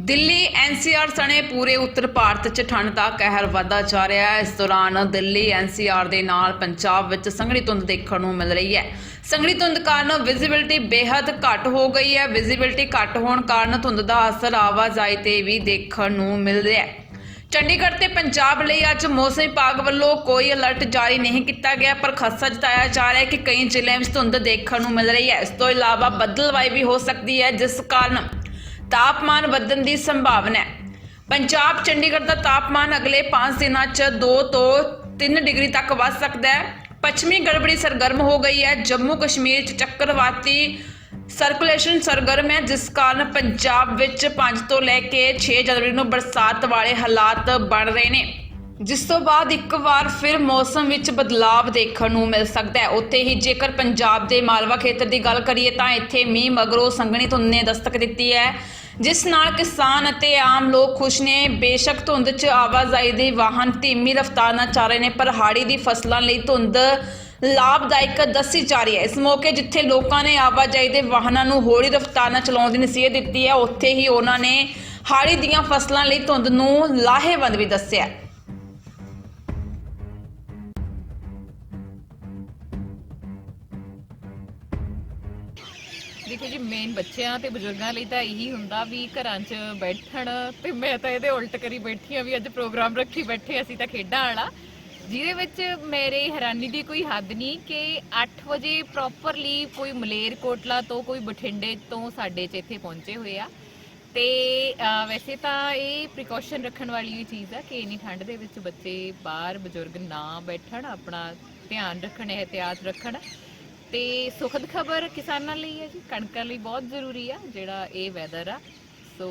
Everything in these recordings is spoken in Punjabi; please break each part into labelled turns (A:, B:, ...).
A: ਦਿੱਲੀ ਐਨਸੀਆਰ ਸਣੇ ਪੂਰੇ ਉੱਤਰ ਭਾਰਤ 'ਚ ਠੰਡ ਦਾ ਕਹਿਰ ਵਧਦਾ ਜਾ ਰਿਹਾ ਹੈ। ਇਸ ਦੌਰਾਨ ਦਿੱਲੀ ਐਨਸੀਆਰ ਦੇ ਨਾਲ ਪੰਜਾਬ ਵਿੱਚ ਸੰਘਣੀ ਧੁੰਦ ਦੇਖਣ ਨੂੰ ਮਿਲ ਰਹੀ ਹੈ। ਸੰਘਣੀ ਧੁੰਦ ਕਾਰਨ ਵਿਜ਼ਿਬਿਲਟੀ ਬੇहद ਘੱਟ ਹੋ ਗਈ ਹੈ। ਵਿਜ਼ਿਬਿਲਟੀ ਘੱਟ ਹੋਣ ਕਾਰਨ ਧੁੰਦ ਦਾ ਅਸਰ ਆਵਾਜਾਈ ਤੇ ਵੀ ਦੇਖਣ ਨੂੰ ਮਿਲ ਰਿਹਾ ਹੈ। ਚੰਡੀਗੜ੍ਹ ਤੇ ਪੰਜਾਬ ਲਈ ਅੱਜ ਮੌਸਮ ਵਿਭਾਗ ਵੱਲੋਂ ਕੋਈ ਅਲਰਟ ਜਾਰੀ ਨਹੀਂ ਕੀਤਾ ਗਿਆ, ਪਰ ਖਦਸ਼ਾ ਜਤਾਇਆ ਜਾ ਰਿਹਾ ਹੈ ਕਿ ਕਈ ਜ਼ਿਲ੍ਹਿਆਂ ਵਿੱਚ ਧੁੰਦ ਦੇਖਣ ਨੂੰ ਮਿਲ ਰਹੀ ਹੈ। ਇਸ ਤੋਂ ਇਲਾਵਾ ਬੱਦਲਵਾਈ ਵੀ ਹੋ ਸਕਦੀ ਹੈ, ਜਿਸ ਕਾਰਨ ਤਾਪਮਾਨ ਵਧਣ ਦੀ ਸੰਭਾਵਨਾ ਹੈ। ਪੰਜਾਬ ਚੰਡੀਗੜ੍ਹ ਦਾ ਤਾਪਮਾਨ ਅਗਲੇ 5 ਦਿਨਾਂ 'ਚ 2 ਤੋਂ 3 ਡਿਗਰੀ ਤੱਕ ਵੱਧ ਸਕਦਾ ਹੈ। ਪੱਛਮੀ ਗੜਬੜੀ ਸਰਗਰਮ ਹੋ ਗਈ ਹੈ। ਜੰਮੂ ਕਸ਼ਮੀਰ 'ਚ ਚੱਕਰਵਾਤੀ ਸਰਕੂਲੇਸ਼ਨ ਸਰਗਰਮ ਹੈ, ਜਿਸ ਕਾਰਨ ਪੰਜਾਬ ਵਿੱਚ 5 ਤੋਂ ਲੈ ਕੇ 6 ਜਨਵਰੀ ਨੂੰ ਬਰਸਾਤ ਵਾਲੇ ਹਾਲਾਤ ਬਣ ਰਹੇ ਨੇ। ਜਿਸ ਤੋਂ ਬਾਅਦ ਇੱਕ ਵਾਰ ਫਿਰ ਮੌਸਮ ਵਿੱਚ ਬਦਲਾਵ ਦੇਖਣ ਨੂੰ ਮਿਲ ਸਕਦਾ ਹੈ। ਉੱਥੇ ਹੀ ਜੇਕਰ ਪੰਜਾਬ ਦੇ ਮਾਲਵਾ ਖੇਤਰ ਦੀ ਗੱਲ ਕਰੀਏ ਤਾਂ ਇੱਥੇ ਮੀਂਹ ਮਗਰੋਂ ਸੰਘਣੀ ਧੁੰਦ ਨੇ ਦਸਤਕ ਦਿੱਤੀ ਹੈ। ਜਿਸ ਨਾਲ ਕਿਸਾਨ ਅਤੇ ਆਮ ਲੋਕ ਖੁਸ਼ ਨੇ। ਬੇਸ਼ੱਕ ਧੁੰਦ 'ਚ ਆਵਾਜਾਈ ਦੇ ਵਾਹਨ ਧੀਮੀ ਰਫ਼ਤਾਰ ਨਾਲ ਚੱਲ ਰਹੇ ਨੇ, ਪਰ ਹਾੜੀ ਦੀ ਫਸਲਾਂ ਲਈ ਧੁੰਦ ਲਾਭਦਾਇਕ ਦੱਸੀ ਜਾ ਰਹੀ ਹੈ। ਇਸ ਮੌਕੇ ਜਿੱਥੇ ਲੋਕਾਂ ਨੇ ਆਵਾਜਾਈ ਦੇ ਵਾਹਨਾਂ ਨੂੰ ਹੌਲੀ ਰਫ਼ਤਾਰ ਨਾਲ ਚਲਾਉਣ ਦੀ ਨਸੀਹਤ ਦਿੱਤੀ ਹੈ, ਉੱਥੇ ਹੀ ਉਹਨਾਂ ਨੇ ਹਾੜੀ ਦੀਆਂ ਫਸਲਾਂ ਲਈ ਧੁੰਦ ਨੂੰ ਲਾਹੇਵੰਦ ਵੀ ਦੱਸਿਆ।
B: ਦੇਖੋ ਜੀ ਮੇਨ ਬੱਚਿਆਂ ਤੇ ਬਜ਼ੁਰਗਾਂ ਲਈ ਤਾਂ ਇਹੀ ਹੁੰਦਾ ਵੀ ਘਰਾਂ 'ਚ ਬੈਠਣ ਤੇ ਮੈਂ ਤਾਂ ਇਹਦੇ ਉਲਟ ਕਰੀ ਬੈਠੀ ਆ ਵੀ ਅੱਜ ਪ੍ਰੋਗਰਾਮ ਰੱਖੀ ਬੈਠੇ ਅਸੀਂ ਤਾਂ ਖੇਡਾਂ ਵਾਲਾ। ਜਿਹਦੇ ਵਿੱਚ ਮੇਰੇ ਹੈਰਾਨੀ ਦੀ ਕੋਈ ਹੱਦ ਨਹੀਂ ਕਿ 8 ਵਜੇ ਪ੍ਰੋਪਰਲੀ ਕੋਈ ਮਲੇਰਕੋਟਲਾ ਤੋਂ, ਕੋਈ ਬਠਿੰਡੇ ਤੋਂ ਸਾਡੇ 'ਚ ਇੱਥੇ ਪਹੁੰਚੇ ਹੋਏ ਆ। ਤੇ ਵੈਸੇ ਤਾਂ ਇਹ ਪ੍ਰੀਕਾਸ਼ਨ ਰੱਖਣ ਵਾਲੀ ਹੀ ਚੀਜ਼ ਆ ਕਿ ਇੰਨੀ ਠੰਡ ਦੇ ਵਿੱਚ ਬੱਚੇ ਬਾਹਰ ਬਜ਼ੁਰਗ ਨਾ ਬੈਠਣ, ਆਪਣਾ ਧਿਆਨ ਰੱਖਣ, ਇਹਤਿਆਤ ਰੱਖਣ। ਤੇ ਸੁਖਦ ਖਬਰ ਕਿਸਾਨਾਂ ਲਈ ਹੈ ਜੀ ਕਣਕਾਂ ਲਈ ਬਹੁਤ ਜ਼ਰੂਰੀ ਆ ਜਿਹੜਾ ਇਹ ਵੈਦਰ ਆ। ਸੋ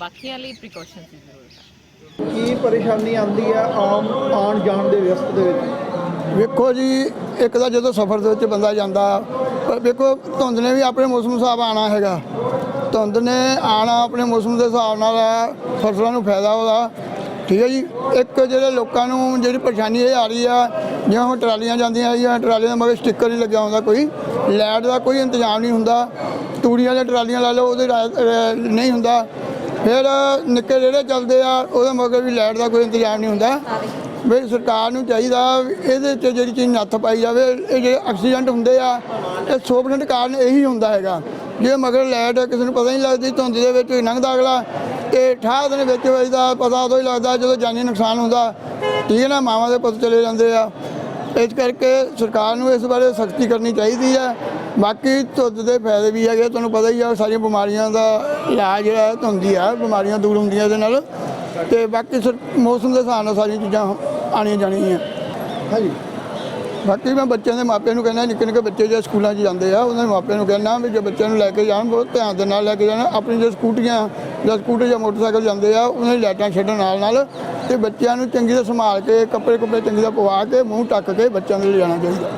B: ਬਾਕੀਆਂ ਲਈ ਪ੍ਰੀਕਾਸ਼ਨਸ ਦੀ ਜ਼ਰੂਰਤ ਆ।
C: ਕੀ ਪਰੇਸ਼ਾਨੀ ਆਉਂਦੀ ਹੈ ਆਮ ਆਉਣ ਜਾਣ ਦੇ ਵਿਅਸਤ ਦੇ ਵਿੱਚ?
D: ਵੇਖੋ ਜੀ ਇੱਕ ਤਾਂ ਜਦੋਂ ਸਫ਼ਰ ਦੇ ਵਿੱਚ ਬੰਦਾ ਜਾਂਦਾ ਪਰ ਵੇਖੋ ਧੁੰਦ ਨੇ ਵੀ ਆਪਣੇ ਮੌਸਮ ਹਿਸਾਬ ਆਣਾ ਹੈਗਾ। ਧੁੰਦ ਨੇ ਆਣਾ ਆਪਣੇ ਮੌਸਮ ਦੇ ਹਿਸਾਬ ਨਾਲ ਆ, ਫਸਲਾਂ ਨੂੰ ਫਾਇਦਾ ਉਹਦਾ। ਠੀਕ ਹੈ ਜੀ। ਇੱਕ ਜਿਹੜੇ ਲੋਕਾਂ ਨੂੰ ਜਿਹੜੀ ਪਰੇਸ਼ਾਨੀ ਇਹ ਆ ਰਹੀ ਆ, ਜਿਵੇਂ ਹੁਣ ਟਰਾਲੀਆਂ ਜਾਂਦੀਆਂ ਹੈਗੀਆਂ ਟਰਾਲੀਆਂ ਦੇ ਮਗਰ ਸਟicker ਨਹੀਂ ਲੱਗਿਆ ਹੁੰਦਾ ਕੋਈ, ਲਾਈਟ ਦਾ ਕੋਈ ਇੰਤਜ਼ਾਮ ਨਹੀਂ ਹੁੰਦਾ। ਤੂੜੀਆਂ ਵਾਲੀਆਂ ਟਰਾਲੀਆਂ ਲਾ ਲਓ, ਉਹਦੇ ਰਾ- ਨਹੀਂ ਹੁੰਦਾ। ਫਿਰ ਨਿੱਕੇ ਜਿਹੜੇ ਚੱਲਦੇ ਆ, ਉਹਦੇ ਮਗਰ ਵੀ ਲਾਈਟ ਦਾ ਕੋਈ ਇੰਤਜ਼ਾਮ ਨਹੀਂ ਹੁੰਦਾ। ਵੀ ਸਰਕਾਰ ਨੂੰ ਚਾਹੀਦਾ ਇਹਦੇ 'ਚ ਜਿਹੜੀ ਚੀਜ਼ ਨੱਥ ਪਾਈ ਜਾਵੇ, ਇਹ ਜਿਹੜੇ ਐਕਸੀਡੈਂਟ ਹੁੰਦੇ ਆ, ਇਹ 100% ਕਾਰਨ ਇਹੀ ਹੁੰਦਾ ਹੈਗਾ। ਜੇ ਮਗਰ ਲਾਈਟ ਕਿਸੇ ਨੂੰ ਪਤਾ ਨਹੀਂ ਲੱਗਦੀ, ਧੁੰਦ ਦੇ ਵਿੱਚ ਲੰਘਦਾ ਅਗਲਾ ਤੇ ਠਾਹ ਦਿਨ ਵਿੱਚ ਵੱਜਦਾ ਪਤਾ ਉਦੋਂ ਹੀ ਲੱਗਦਾ ਜਦੋਂ ਜਾਨੀ ਨੁਕਸਾਨ ਹੁੰਦਾ। ਠੀਕ ਹੈ ਨਾ? ਮਾਵਾਂ ਦੇ ਪੁੱਤ ਚਲੇ ਜਾਂਦੇ ਆ। ਇਸ ਕਰਕੇ ਸਰਕਾਰ ਨੂੰ ਇਸ ਬਾਰੇ ਸਖਤੀ ਕਰਨੀ ਚਾਹੀਦੀ ਹੈ। ਬਾਕੀ ਧੁੱਧ ਦੇ ਫਾਇਦੇ ਵੀ ਹੈਗੇ, ਤੁਹਾਨੂੰ ਪਤਾ ਹੀ ਆ, ਸਾਰੀਆਂ ਬਿਮਾਰੀਆਂ ਦਾ ਇਲਾਜ ਜਿਹੜਾ ਹੈ, ਧੁੰਦ ਆ, ਬਿਮਾਰੀਆਂ ਦੂਰ ਹੁੰਦੀਆਂ ਇਹਦੇ ਨਾਲ। ਤੇ ਬਾਕੀ ਸਰ- ਮੌਸਮ ਦੇ ਹਿਸਾਬ ਨਾਲ ਸਾਰੀਆਂ ਚੀਜ਼ਾਂ ਆਣੀਆਂ ਜਾਣੀਆਂ
C: ਹਾਂਜੀ।
D: ਬਾਕੀ ਮੈਂ ਬੱਚਿਆਂ ਦੇ ਮਾਪਿਆਂ ਨੂੰ ਕਹਿੰਦਾ, ਨਿੱਕੇ ਨਿੱਕੇ ਬੱਚੇ ਜੇ ਸਕੂਲਾਂ 'ਚ ਜਾਂਦੇ ਆ, ਉਹਨਾਂ ਦੇ ਮਾਪਿਆਂ ਨੂੰ ਕਹਿੰਦਾ ਵੀ ਜੇ ਬੱਚਿਆਂ ਨੂੰ ਲੈ ਕੇ ਜਾਣ, ਬਹੁਤ ਧਿਆਨ ਦੇ ਨਾਲ ਲੈ ਕੇ ਜਾਣ, ਆਪਣੀ ਜੇ ਸਕੂਟੀਆਂ ਜਾਂ ਸਕੂਟਰ ਜਾਂ ਮੋਟਰਸਾਈਕਲ ਜਾਂਦੇ ਆ, ਉਹਨਾਂ ਦੀ ਲਾਈਟਾਂ ਛੱਡਣ ਨਾਲ ਨਾਲ ਤੇ ਬੱਚਿਆਂ ਨੂੰ ਚੰਗੀ ਤਰ੍ਹਾਂ ਸੰਭਾਲ ਕੇ, ਕੱਪੜੇ ਕੁੱਪੜੇ ਚੰਗੀ ਤਰ੍ਹਾਂ ਪਵਾ ਕੇ, ਮੂੰਹ ਟੱਕ ਕੇ ਬੱਚਿਆਂ ਨੂੰ ਲਿਜਾਣਾ ਚਾਹੀਦਾ।